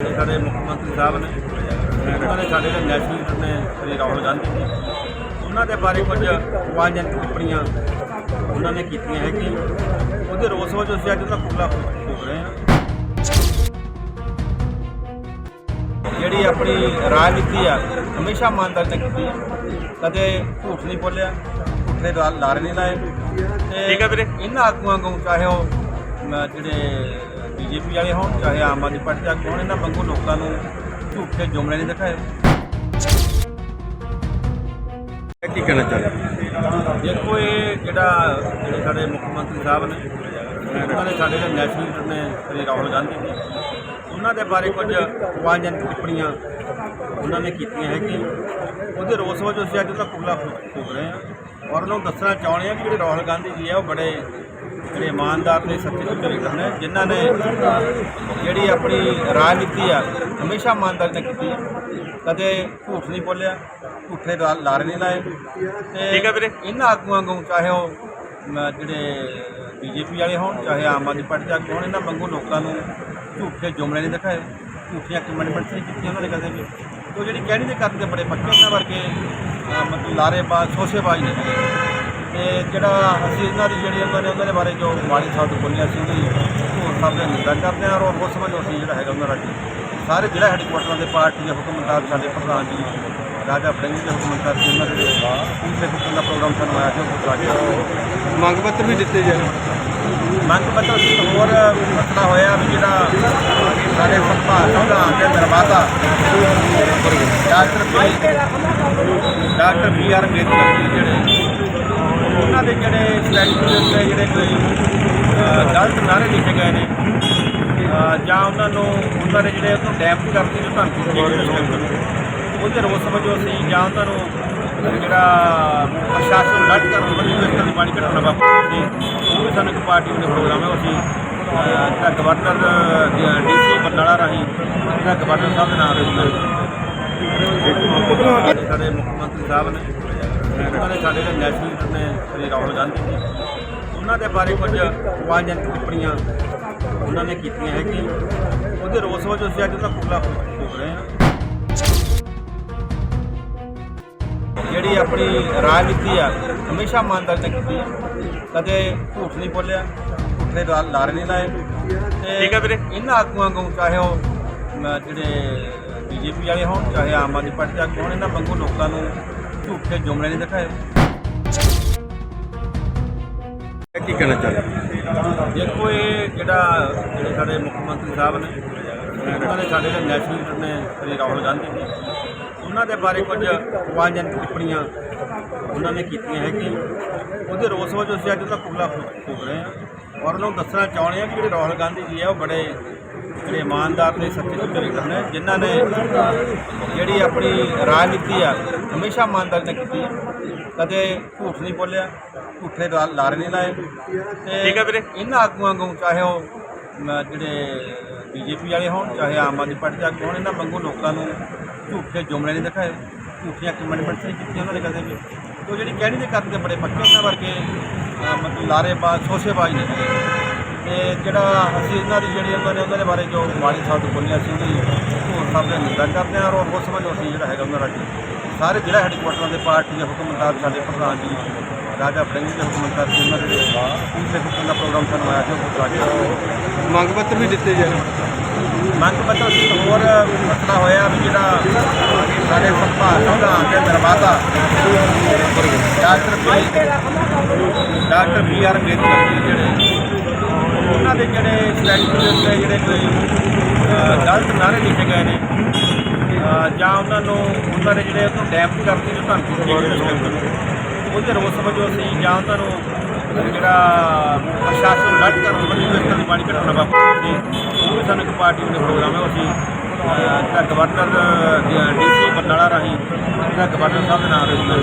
ਸਾਡੇ ਮੁੱਖ ਮੰਤਰੀ ਸਾਹਿਬ ਨੇ ਉਹਨਾਂ ਨੇ ਸਾਡੇ ਜਿਹੜੇ ਨੈਸ਼ਨਲ ਲੀਡਰ ਨੇ ਸ੍ਰੀ ਰਾਹੁਲ ਗਾਂਧੀ ਜੀ ਉਹਨਾਂ ਦੇ ਬਾਰੇ ਕੁਝ ਵਾਜਨ ਟਿੱਪਣੀਆਂ ਉਹਨਾਂ ਨੇ ਕੀਤੀਆਂ ਹੈ ਕਿ ਉਹਦੇ ਰੋਸ ਵਜੋਂ ਅਸੀਂ ਅੱਜ ਉਹਦਾ ਪੁਤਲਾ ਫੂਕ ਰਹੇ ਹਾਂ। ਜਿਹੜੀ ਆਪਣੀ ਰਾਜਨੀਤੀ ਆ ਹਮੇਸ਼ਾ ਇਮਾਨਦਾਰੀ ਨਾਲ ਕੀਤੀ ਹੈ ਕਦੇ ਝੂਠ ਨਹੀਂ ਬੋਲਿਆ ਝੂਠੇ ਲਾਰੇ ਨਹੀਂ ਲਾਏ। ਠੀਕ ਹੈ ਵੀਰੇ। ਇਹਨਾਂ ਆਗੂਆਂ ਨੂੰ ਚਾਹੇ ਉਹ ਜਿਹੜੇ ਬੀਜੇਪੀ ਵਾਲੇ ਹੋਣ ਚਾਹੇ ਆਮ ਆਦਮੀ ਪਾਰਟੀ ਦੇ ਹੋਣ ਇਹਨਾਂ ਵਾਂਗੂ ਲੋਕਾਂ ਨੂੰ ਝੂਠੇ ਜੁਮਲੇ ਨਹੀਂ ਦਿਖਾਏ। ਕੀ ਕਹਿਣਾ ਚਾਹੁੰਦੇ? ਦੇਖੋ ਇਹ ਜਿਹੜਾ ਜਿਹੜੇ ਸਾਡੇ ਮੁੱਖ ਮੰਤਰੀ ਸਾਹਿਬ ਨੇ ਉਹਨਾਂ ਨੇ ਸਾਡੇ ਜਿਹੜੇ ਨੈਸ਼ਨਲ ਲੀਡਰ ਨੇ ਸ੍ਰੀ ਰਾਹੁਲ ਗਾਂਧੀ ਜੀ ਉਹਨਾਂ ਦੇ ਬਾਰੇ ਕੁਝ ਵਾਜਨ ਟਿੱਪਣੀਆਂ ਉਹਨਾਂ ਨੇ ਕੀਤੀਆਂ ਹੈ ਕਿ ਉਹਦੇ ਰੋਸ ਵਜੋਂ ਅਸੀਂ ਅੱਜ ਉਹਦਾ ਪੁਤਲਾ ਫੂਕ ਰਹੇ ਹਾਂ। ਔਰ ਉਹਨਾਂ ਨੂੰ ਦੱਸਣਾ ਚਾਹੁੰਦੇ ਹਾਂ ਕਿ ਜਿਹੜੇ ਰਾਹੁਲ ਗਾਂਧੀ ਜੀ ਆ ਉਹ ਬੜੇ ਜਿਹੜੇ ਇਮਾਨਦਾਰ ਤੇ ਸੱਚੇ ਸੁੱਚੇ ਲੀਡਰ ਨੇ ਜਿਨ੍ਹਾਂ ਨੇ ਜਿਹੜੀ ਆਪਣੀ ਰਾਜਨੀਤੀ ਆ ਹਮੇਸ਼ਾ ਇਮਾਨਦਾਰੀ ਨਾਲ ਕੀਤੀ ਹੈ ਕਦੇ ਝੂਠ ਨਹੀਂ ਬੋਲਿਆ ਝੂਠੇ ਲਾ- ਲਾਰੇ ਨਹੀਂ ਲਾਏ ਤੇ ਠੀਕ ਹੈ ਵੀਰੇ। ਇਹਨਾਂ ਆਗੂਆਂ ਨੂੰ ਚਾਹੇ ਉਹ ਅਮ, ਜਿਹੜੇ ਬੀਜੇਪੀ ਵਾਲੇ ਹੋਣ ਚਾਹੇ ਆਮ ਆਦਮੀ ਪਾਰਟੀ ਦੇ ਆਗੂ ਹੋਣ ਇਹਨਾਂ ਵਾਂਗੂ ਲੋਕਾਂ ਨੂੰ ਝੂਠੇ ਜੁਮਲੇ ਨਹੀਂ ਦਿਖਾਏ ਝੂਠੀਆਂ ਕਮਿਟਮੈਂਟਸ ਨਹੀਂ ਕੀਤੀਆਂ ਉਹਨਾਂ ਨੇ ਕਦੇ ਵੀ ਉਹ ਜਿਹੜੀ ਕਹਿਣੀ ਦੇ ਕਰਦੇ ਬੜੇ ਪੱਕੇ ਉਹਨਾਂ ਵਰਗੇ ਅ, ਮਤਲਬ ਲਾਰੇਬਾਜ਼ ਸ਼ੋਸ਼ੇਬਾਜ਼ ਨਹੀਂ ਹੈਗੇ। ਤੇ ਜਿਹੜਾ ਅਸੀਂ ਇਹਨਾਂ ਦੀ ਜਿਹੜੀ ਉਹਨਾਂ ਨੇ ਉਹਨਾਂ ਦੇ ਬਾਰੇ ਜੋ ਮਾੜੀ ਸਾਧ ਬੋਲੀਆਂ ਸੀ ਉਹਦੀ ਹੋਰ ਸਭ ਦੇ ਨਿੰਦਾ ਕਰਦੇ ਹਾਂ ਔਰ ਉਸ ਸਮਝ ਅਸੀਂ ਜਿਹੜਾ ਹੈਗਾ ਉਹਨਾਂ ਦਾ ਸਾਰੇ ਜ਼ਿਲ੍ਹਾ ਹੈਡਕੁਆਟਰਾਂ ਦੇ ਪਾਰਟੀ ਦੇ ਹੁਕਮ ਮੁਤਾਬਕ ਸਾਡੇ ਪ੍ਰਧਾਨ ਜੀ ਰਾਜਾ ਵੜਿੰਗ ਦੇ ਹੁਕਮ ਮੁਤਾਬਕ ਉਹਨਾਂ ਦੇ ਪੂਰੇ ਹੁਕਮ ਦਾ ਪ੍ਰੋਗਰਾਮ ਆਇਆ ਸੀ ਉਹ ਸਾਡੇ ਮੰਗ ਪੱਤਰ ਵੀ ਦਿੱਤੇ ਜਾਣ। ਮੰਗ ਪੱਤਰ ਸੀ ਹੋਰ ਮਸਲਾ ਹੋਇਆ ਵੀ ਜਿਹੜਾ ਸਾਡੇ ਸੰਭਾਲ ਸੰਵਿਧਾਨ ਦੇ ਨਿਰਮਾਤਾ doctor P doctor B R Ambedkar ਜਿਹੜੇ ਉਹਨਾਂ ਦੇ ਜਿਹੜੇ ਸਟੈਚੂ ਦੇ ਜਿਹੜੇ ਕੋਈ ਗਲਤ ਨਾਰੇ ਲਿਖੇ ਗਏ ਨੇ ਜਾਂ ਉਹਨਾਂ ਨੂੰ, ਉਹਨਾਂ ਦੇ ਜਿਹੜੇ ਉਹਨੂੰ ਡੈਮਪ ਕਰਦੇ ਜੋ ਧੰਨ ਉਹਦੇ ਰੋਸ ਵਜੋਂ ਅਸੀਂ ਜਾਂ ਉਹਨਾਂ ਨੂੰ ਜਿਹੜਾ ਪ੍ਰਸ਼ਾਸਨ ਨੂੰ ਲੱਟ ਕਰਨ ਵਜੋਂ ਇਸ ਤਰ੍ਹਾਂ ਦੀ ਮਾੜੀ ਘਟਨਾ ਵਾਪਰੀ ਸੀ ਉਹ ਵੀ ਸਾਨੂੰ ਇੱਕ ਪਾਰਟੀ ਦੇ ਪ੍ਰੋਗਰਾਮ ਹੈ ਉਹ ਅਸੀਂ ਜਿਹੜਾ ਗਵਰਨਰ ਡੀਸੀ ਬਰਨਾਲਾ ਰਾਹੀਂ ਜਿਹੜਾ ਗਵਰਨਰ ਸਾਹਿਬ ਦੇ ਨਾਮ ਰਜਿਸਟਰ ਸਾਡੇ ਮੁੱਖ ਮੰਤਰੀ ਸਾਹਿਬ ਨੇ। ਉਹਨਾਂ ਨੇ ਸਾਡੇ ਜਿਹੜੇ ਨੈਸ਼ਨਲ ਲੀਡਰ ਨੇ ਸ੍ਰੀ ਰਾਹੁਲ ਗਾਂਧੀ ਜੀ। ਉਹਨਾਂ ਦੇ ਬਾਰੇ ਕੁਝ ਵਾਜਨ ਟਿੱਪਣੀਆਂ ਉਹਨਾਂ ਨੇ ਕੀਤੀਆਂ ਹੈ ਕਿ ਉਹਦੇ ਰੋਸ ਵਜੋਂ ਅਸੀਂ ਅੱਜ ਉਹਦਾ ਪੁਤਲਾ ਫੂਕ ਰਹੇ ਹਾਂ। ਜਿਹੜੀ ਆਪਣੀ ਰਾਜਨੀਤੀ ਆ ਹਮੇਸ਼ਾ ਇਮਾਨਦਾਰੀ ਨਾਲ ਕੀਤੀ ਹੈ ਕਦੇ ਝੂਠ ਨਹੀਂ ਬੋਲਿਆ ਝੂਠੇ ਲਾਰੇ ਨਹੀਂ ਲਾਏ। ਠੀਕ ਹੈ ਵੀਰੇ। ਇਹਨਾਂ ਆਗੂਆਂ ਨੂੰ ਚਾਹੇ ਉਹ ਜਿਹੜੇ ਬੀਜੇਪੀ ਵਾਲੇ ਹੋਣ ਚਾਹੇ ਆਮ ਆਦਮੀ ਪਾਰਟੀ ਦੇ ਆਗੂ ਹੋਣ ਇਹਨਾਂ ਵਾਂਗੂ ਲੋਕਾਂ ਨੂੰ ਝੂਠੇ ਜੁਮਲੇ ਨਹੀਂ ਦਿਖਾਏ। ਕੀ ਕਹਿਣਾ ਚਾਹੁੰਦੇ ਦੇਖੋ, ਇਹ ਜਿਹੜਾ ਜਿਹੜੇ ਸਾਡੇ ਮੁੱਖ ਮੰਤਰੀ ਸਾਹਿਬ ਨੇ, ਉਹਨਾਂ ਨੇ ਸਾਡੇ ਜਿਹੜੇ ਨੈਸ਼ਨਲ ਲੀਡਰ ਨੇ ਸ੍ਰੀ ਰਾਹੁਲ ਗਾਂਧੀ ਜੀ, ਉਹਨਾਂ ਦੇ ਬਾਰੇ ਕੁਝ ਵਾਜਨ ਟਿੱਪਣੀਆਂ ਉਹਨਾਂ ਨੇ ਕੀਤੀਆਂ ਹੈ ਕਿ ਉਹਦੇ ਰੋਸ ਵਜੋਂ ਅਸੀਂ ਅੱਜ ਉਹਦਾ ਪੁਤਲਾ ਫੂਕ ਫੂਕ ਰਹੇ ਹਾਂ। ਔਰ ਉਹਨਾਂ ਨੂੰ ਦੱਸਣਾ ਚਾਹੁੰਦੇ ਹਾਂ ਕਿ ਜਿਹੜੇ ਰਾਹੁਲ ਗਾਂਧੀ ਜੀ ਆ, ਉਹ ਬੜੇ ਜਿਹੜੇ ਇਮਾਨਦਾਰ ਤੇ ਸੱਚੇ ਸੁੱਚੇ ਲੀਡਰ ਨੇ ਜਿਨ੍ਹਾਂ ਨੇ ਜਿਹੜੀ ਆਪਣੀ ਰਾਜਨੀਤੀ ਆ ਹਮੇਸ਼ਾ ਇਮਾਨਦਾਰੀ ਨਾਲ ਕੀਤੀ ਹੈ ਕਦੇ ਝੂਠ ਨਹੀਂ ਬੋਲਿਆ ਝੂਠੇ ਲਾ- ਲਾਰੇ ਨਹੀਂ ਲਾਏ ਤੇ ਠੀਕ ਹੈ ਵੀਰੇ। ਇਹਨਾਂ ਆਗੂਆਂ ਨੂੰ ਚਾਹੇ ਉਹ ਅਮ, ਜਿਹੜੇ ਬੀਜੇਪੀ ਵਾਲੇ ਹੋਣ ਚਾਹੇ ਆਮ ਆਦਮੀ ਪਾਰਟੀ ਦੇ ਆਗੂ ਹੋਣ ਇਹਨਾਂ ਵਾਂਗੂ ਲੋਕਾਂ ਨੂੰ ਝੂਠੇ ਜੁਮਲੇ ਨਹੀਂ ਦਿਖਾਏ ਝੂਠੀਆਂ ਕਮਿਟਮੈਂਟਸ ਨਹੀਂ ਕੀਤੀਆਂ ਉਹਨਾਂ ਨੇ ਕਦੇ ਵੀ ਉਹ ਜਿਹੜੀ ਕਹਿਣੀ ਦੇ ਕਰਦੇ ਬੜੇ ਪੱਕੇ ਉਹਨਾਂ ਵਰਗੇ ਅ, ਮਤਲਬ ਲਾਰੇਬਾਜ਼ ਸ਼ੋਸ਼ੇਬਾਜ਼ ਹੈਗੇ। ਤੇ ਜਿਹੜਾ ਅਸੀਂ ਇਹਨਾਂ ਦੀ ਜਿਹੜੀ ਉਹਨਾਂ ਨੇ ਉਹਨਾਂ ਦੇ ਬਾਰੇ ਜੋ ਮਾੜੀ ਸਾਧ ਬੋਲੀਆਂ ਸੀ ਉਹਦੀ ਹੋਰ ਸਭ ਦੇ ਨਿੰਦਾ ਕਰਦੇ ਹਾਂ ਔਰ ਉਸ ਸਮਝ ਅਸੀਂ ਜਿਹੜਾ ਹੈਗਾ ਉਹਨਾਂ ਦਾ ਸਾਰੇ ਜ਼ਿਲ੍ਹਾ ਹੈਡਕੁਆਟਰਾਂ ਦੇ ਪਾਰਟੀ ਦੇ ਹੁਕਮ ਮੁਤਾਬਕ ਸਾਡੇ ਪ੍ਰਧਾਨ ਜੀ ਰਾਜਾ ਵੜਿੰਗ ਦੇ ਹੁਕਮ ਮੁਤਾਬਕ ਉਹਨਾਂ ਦੇ ਪੂਰੇ ਹੁਕਮ ਦਾ ਪ੍ਰੋਗਰਾਮ ਆਇਆ ਸੀ ਉਹ ਸਾਡੇ ਮੰਗ ਪੱਤਰ ਵੀ ਦਿੱਤੇ ਜਾਣ ਮੰਗ ਪੱਤਰ ਸੀ ਹੋਰ ਮਸਲਾ ਹੋਇਆ ਵੀ ਜਿਹੜਾ ਸਾਡੇ ਸੰਭਾਲ ਸੰਵਿਧਾਨ ਦੇ ਨਿਰਮਾਤਾ doctor P doctor B R Ambedkar ji ਜਿਹੜੇ ਉਹਨਾਂ ਦੇ ਜਿਹੜੇ ਸਟੈਚੂ ਦੇ ਉੱਤੇ ਜਿਹੜੇ ਕੋਈ ਗਲਤ ਨਾਰੇ ਲਿਖੇ ਗਏ ਨੇ ਜਾਂ ਉਹਨਾਂ ਨੂੰ, ਉਹਨਾਂ ਦੇ ਜਿਹੜੇ ਉਹ ਡੈਮਪ ਕਰਦੇ ਜੋ ਧੰਨ ਉਹਦੇ ਰੋਸ ਵਜੋਂ ਅਸੀਂ ਜਾਂ ਉਹਨਾਂ ਨੂੰ ਜਿਹੜਾ ਪ੍ਰਸ਼ਾਸਨ ਨੂੰ ਲੱਟ ਕਰਨ ਵਜੋਂ ਇਸ ਤਰ੍ਹਾਂ ਦੀ ਮਾੜੀ ਘਟਨਾ ਵਾਪਰੀ ਸੀ ਉਹ ਵੀ ਸਾਨੂੰ ਇੱਕ ਪਾਰਟੀ ਦੇ ਪ੍ਰੋਗਰਾਮ ਹੈ ਅਸੀਂ ਜਿਹੜਾ ਗਵਰਨਰ ਡੀਸੀ ਬਰਨਾਲਾ ਰਾਹੀਂ, ਜਿਹੜਾ ਗਵਰਨਰ ਸਾਹਿਬ ਦੇ ਨਾਮ ਰਜਿਸਟਰ